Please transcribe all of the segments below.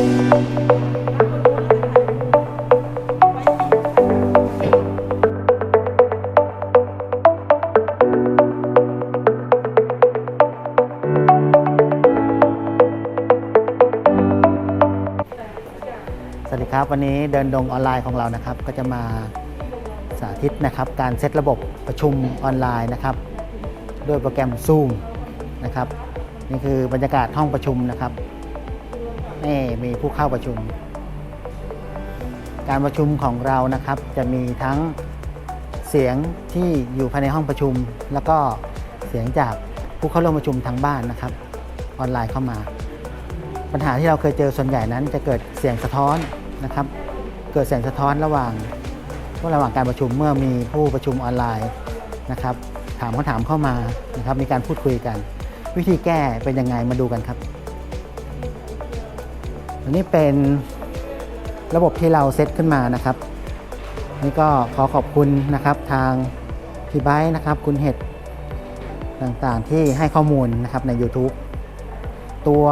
สวัสดีครับ วันนี้เดินดงออนไลน์ของเรานะครับ ก็จะมาสาธิตนะครับ การเซตระบบประชุมออนไลน์นะครับ ด้วยโปรแกรม Zoom นะครับ นี่คือบรรยากาศห้องประชุมนะครับ นี่มีผู้เข้าประชุม การประชุมของเรานะครับ จะมีทั้งเสียงที่อยู่ภายในห้องประชุม แล้วก็เสียงจากผู้เข้าร่วมประชุมทางบ้านนะครับ ออนไลน์เข้ามา ปัญหาที่เราเคยเจอส่วนใหญ่นั้น จะเกิดเสียงสะท้อนนะครับ เกิดเสียงสะท้อนระหว่างระหว่างการประชุมเมื่อมีผู้ประชุมออนไลน์นะครับ ถามคำถามเข้ามานะครับ มีการพูดคุยกัน วิธีแก้เป็นยังไงมาดูกันครับ อันนี้เป็นระบบที่เราเซตขึ้นมานะครับ นี่ก็ขอขอบคุณนะครับทางพี่ไบร์นะครับ คุณเห็ดต่างๆที่ให้ข้อมูลนะครับใน YouTube ตัว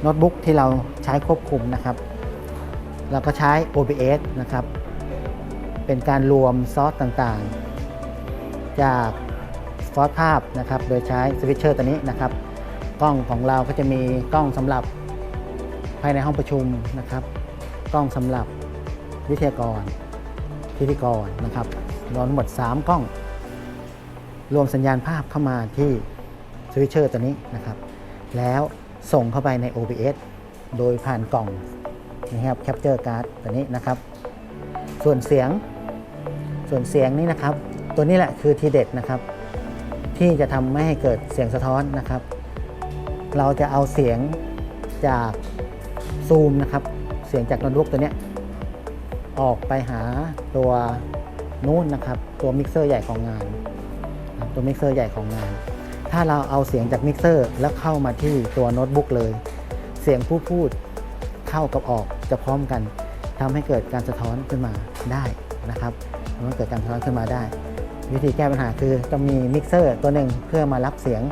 โน้ตบุ๊กที่เราใช้ควบคุมนะครับเราก็ใช้ OBS นะครับ เป็นการรวมซอสต่างๆ จากซอสภาพนะครับ โดยใช้สวิตเชอร์ตัวนี้นะครับ กล้องของเราก็จะมีกล้องสำหรับายในห้องประชุมนะครับ กล้องสำหรับวิทยากร พิธีกรนะครับรวมทั้งหมด 3 กล้อง รวมสัญญาณภาพเข้ามาที่สวิตเชอร์ตัวนี้นะครับ แล้วส่งเข้าไปใน OBS โดยผ่านกล่องนะครับ Capture Card ตัวนี้นะครับ ส่วนเสียงส่วนเสียงนี่นะครับ ตัวนี้แหละคือทีเด็ดนะครับ ที่จะทำไม่ให้เกิดเสียงสะท้อนนะครับ เราจะเอาเสียงจาก ซูมนะครับ เสียงจากโน้ตบุ๊กตัวนี้ออกไปหาตัวนู้นนะครับ ตัวมิกเซอร์ใหญ่ของงาน ตัวมิกเซอร์ใหญ่ของงาน ถ้าเราเอาเสียงจากมิกเซอร์แล้วเข้ามาที่ตัวโน้ตบุ๊กเลย เสียงผู้พูดเข้ากับออกจะพร้อมกันทำให้เกิดการสะท้อนขึ้นมาได้นะครับทำให้เกิดการสะท้อนขึ้นมาได้ วิธีแก้ปัญหาคือต้องมีมิกเซอร์ตัวหนึ่งเพื่อมารับเสียง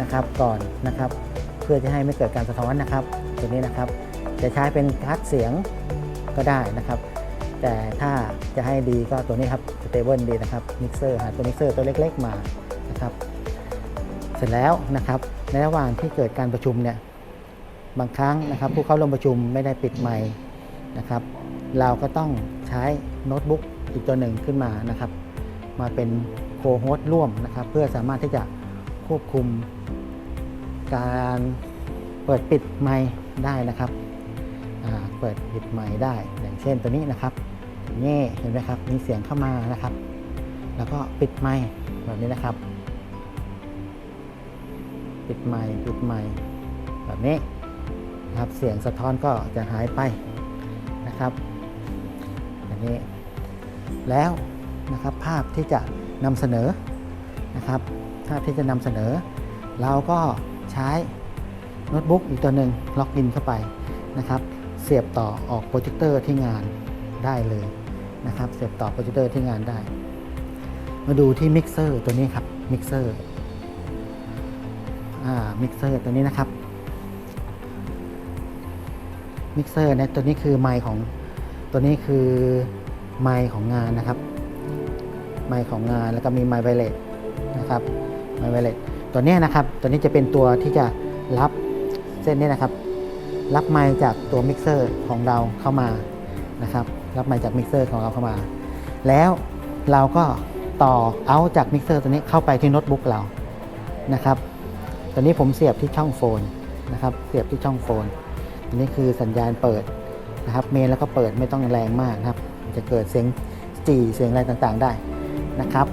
นะครับก่อนนะครับ เพื่อจะให้ไม่เกิดการสะท้อนนะครับตัวนี้นะครับ จะใช้เป็นกาดเสียงก็ได้นะครับ แต่ถ้าจะให้ดีก็ตัวนี้ครับสเตเบิลดีนะครับมิกเซอร์หาตัวมิกเซอร์ตัวเล็กๆมานะครับเสร็จแล้วนะครับในระหว่างที่เกิดการประชุมเนี่ยบางครั้งนะครับผู้เข้าร่วมประชุมไม่ได้ปิดไมค์นะครับเราก็ต้องใช้โน้ตบุ๊กอีกตัวหนึ่งขึ้นมานะครับมาเป็นโคโฮสต์ร่วมนะครับเพื่อสามารถที่จะควบคุมการเปิดปิดไมค์ได้นะครับ เปิดปิดไมค์ได้ อย่างเช่นตัวนี้นะครับนี่เห็นไหมครับ มีเสียงเข้ามานะครับ แล้วก็ปิดไมค์แบบนี้นะครับ ปิดไมค์ปิดไมค์แบบนี้นะครับ เสียงสะท้อนก็จะหายไปนะครับอย่างนี้ แล้วนะครับภาพที่จะนำเสนอนะครับ ภาพที่จะนำเสนอ เราก็ใช้โน้ตบุ๊กอีกตัวหนึ่งล็อกอินเข้าไปนะครับ สียบต่อออกโปรเจคเตอร์ที่งานได้เลยนะครับ เสียบต่อโปรเจคเตอร์ที่งานได้ มาดูที่มิกเซอร์ตัวนี้ครับมิกเซอร์อ่ามิกเซอร์ตัวนี้นะครับมิกเซอร์นี่ยตัวนี้คือไมค์ของตัวนี้คือไมค์ของงานนะครับ ไมค์ของงานแล้วก็มีไมค์ไวเลสนะครับไมค์ไวเลสตัวนี้นะครับ ตัวนี้จะเป็นตัวที่จะรับเส้นนี้นะครับ รับไมค์จากตัวมิกเซอร์ของเราเข้ามานะครับ รับไมค์จากมิกเซอร์ของเราเข้ามา แล้วเราก็ต่อเอาจากมิกเซอร์ตัวนี้เข้าไปที่โน้ตบุ๊กเรานะครับตอนนี้ผมเสียบที่ช่องโฟนนะครับ เสียบที่ช่องโฟนอันนี้คือสัญญาณเปิดนะครับ เมนแล้วก็เปิดไม่ต้องแรงมากนะครับ จะเกิดเสียงจีเสียงอะไรต่างๆได้นะครับ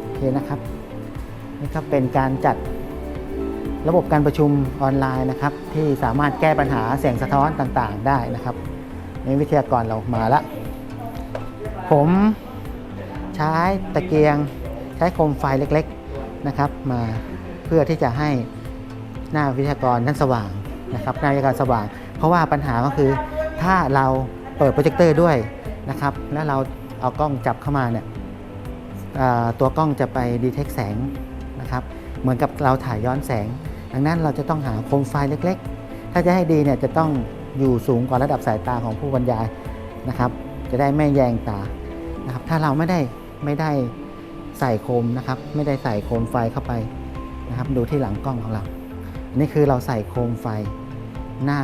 โอเคนะครับนี่ก็เป็นการจัด ระบบการประชุมออนไลน์นะครับ ที่สามารถแก้ปัญหาเสียงสะท้อนต่างๆ ได้นะครับนี่วิทยากรเรามาล้วผมใช้ตะเกียงใช้โคมไฟเล็กๆนะครับมาเพื่อที่จะให้หน้าวิทยากรนั้นสว่างนะครับหน้าวิทยากรสว่าง เพราะว่าปัญหาก็คือถ้าเราเปิดโปรเจคเตอร์ด้วยนะครับ แล้วเราเอากล้องจับเข้ามาเนี่ยตัวกล้องจะไปดีเทคแสงนะครับ เหมือนกับเราถ่ายย้อนแสง ดังนั้นเราจะต้องหาโคมไฟเล็กๆ ถ้าจะให้ดีเนี่ยจะต้องอยู่สูงกว่าระดับสายตาของผู้บรรยายนะครับ จะได้ไม่แยงตานะครับ ถ้าเราไม่ได้ไม่ได้ใส่โคมนะครับ ไม่ได้ใส่โคมไฟเข้าไปนะครับ ดูที่หลังกล้องของเราอันนี้คือเราใส่โคมไฟหน้า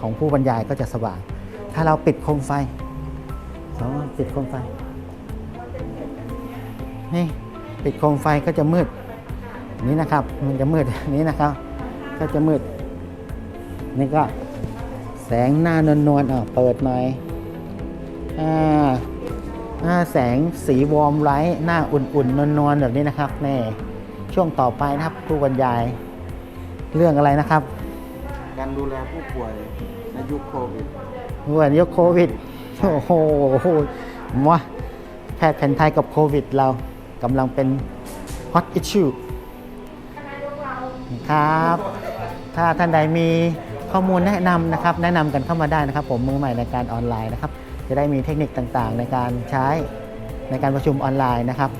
ของผู้บรรยายก็จะสว่าง ถ้าเราปิดโคมไฟสองปิดโคมไฟนี่ปิดโคมไฟก็จะมืด นนี้นะครับ มันจะมืดอันนี้นะครับ ก็จะมืด นี่ก็แสงหน้านวลๆอะเปิดหน่อยอ่าหน้าแสงสีวอร์มไลท์หน้าอุ่นๆนวลๆแบบนี้นะครับนี่ช่วงต่อไปนะครับผู้บรรยาย เรื่องอะไรนะครับ การดูแลผู้ป่วยในยุคโควิดวันยกโควิดโอ้โหมาแพทย์แผนไทยกับโควิด เรากำลังเป็น hot issue ครับ ถ้าท่านใดมีข้อมูลแนะนำนะครับ แนะนำกันเข้ามาได้นะครับ ผมมือใหม่ในการออนไลน์นะครับ จะได้มีเทคนิคต่างๆ ในการใช้ในการประชุมออนไลน์นะครับ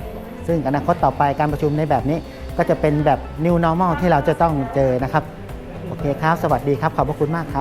ซึ่งอนาคตต่อไปการประชุมในแบบนี้ ก็จะเป็นแบบ new normal ที่เราจะต้องเจอนะครับ โอเคครับ สวัสดีครับ ขอบพระคุณมากครับ